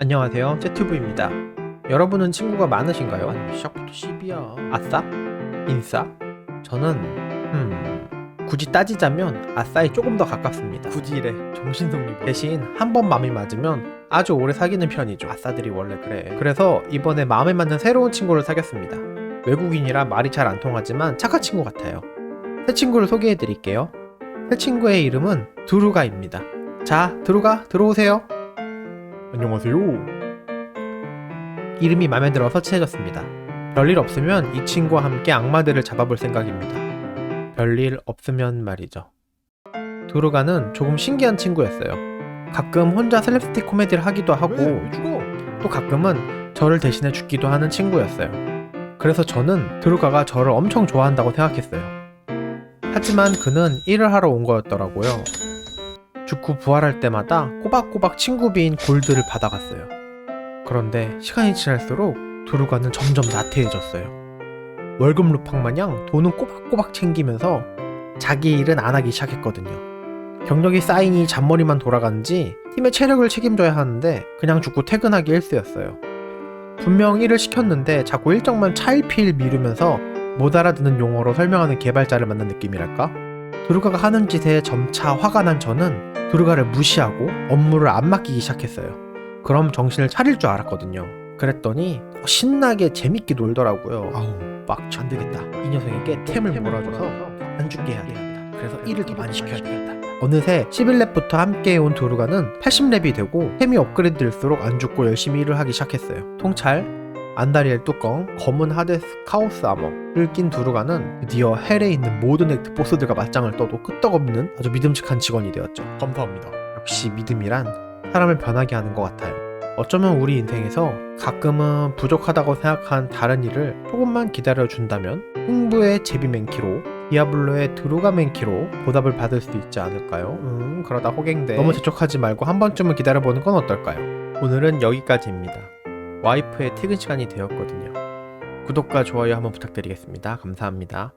안녕하세요. 제튜브입니다. 여러분은 친구가 많으신가요? 아니 시작부터 10이야 아싸? 인싸? 저는 음 굳이 따지자면 아싸에 조금 더 가깝습니다. 굳이래 정신성리 대신 한 번 마음이 맞으면 아주 오래 사귀는 편이죠. 아싸들이 원래 그래. 그래서 이번에 마음에 맞는 새로운 친구를 사귀었습니다. 외국인이라 말이 잘 안 통하지만 착한 친구 같아요. 새 친구를 소개해 드릴게요. 새 친구의 이름은 두루가입니다. 자, 두루가 들어오세요. 안녕하세요 이름이 마음에 들어서 친해졌습니다. 별일 없으면 이 친구와 함께 악마들을 잡아볼 생각입니다. 별일 없으면 말이죠. 두루가는 조금 신기한 친구였어요. 가끔 혼자 슬랩스틱 코미디를 하기도 하고 또 가끔은 저를 대신해 죽기도 하는 친구였어요. 그래서 저는 드루가가 저를 엄청 좋아한다고 생각했어요. 하지만 그는 일을 하러 온 거였더라고요. 죽고 부활할 때마다 꼬박꼬박 친구비인 골드를 받아갔어요. 그런데 시간이 지날수록 두루가는 점점 나태해졌어요. 월급 루팡 마냥 돈은 꼬박꼬박 챙기면서 자기 일은 안 하기 시작했거든요. 경력이 쌓이니 잔머리만 돌아가는지 팀의 체력을 책임져야 하는데 그냥 죽고 퇴근하기 일쑤였어요. 분명 일을 시켰는데 자꾸 일정만 차일피일 미루면서 못 알아듣는 용어로 설명하는 개발자를 만난 느낌이랄까? 두루가가 하는 짓에 점차 화가 난 저는 두루가를 무시하고 업무를 안 맡기기 시작했어요. 그럼 정신을 차릴 줄 알았거든요. 그랬더니 더 신나게 재밌게 놀더라고요. 아우 빡쳐 안 되겠다. 이 녀석에게 템을 몰아줘서 안 죽게 해야 되겠다. 그래서 일을 더 많이 시켜야 되겠다. 어느새 11렙부터 함께 온 두루가는 80렙이 되고 템이 업그레이드 될수록 안 죽고 열심히 일을 하기 시작했어요. 통찰, 안다리엘 뚜껑, 검은 하데스 카오스 아머를 낀 두루가는 드디어 헬에 있는 모든 액트 보스들과 맞짱을 떠도 끄떡없는 아주 믿음직한 직원이 되었죠. 감사합니다 역시 믿음이란 사람을 변하게 하는 것 같아요. 어쩌면 우리 인생에서 가끔은 부족하다고 생각한 다른 일을 조금만 기다려준다면 흥부의 제비 맨키로 디아블로의 드루가 맨키로 보답을 받을 수 있지 않을까요? 음 그러다 호갱돼 너무 재촉하지 말고 한 번쯤은 기다려보는 건 어떨까요? 오늘은 여기까지입니다. 와이프의 퇴근 시간이 되었거든요. 구독과 좋아요 한번 부탁드리겠습니다. 감사합니다.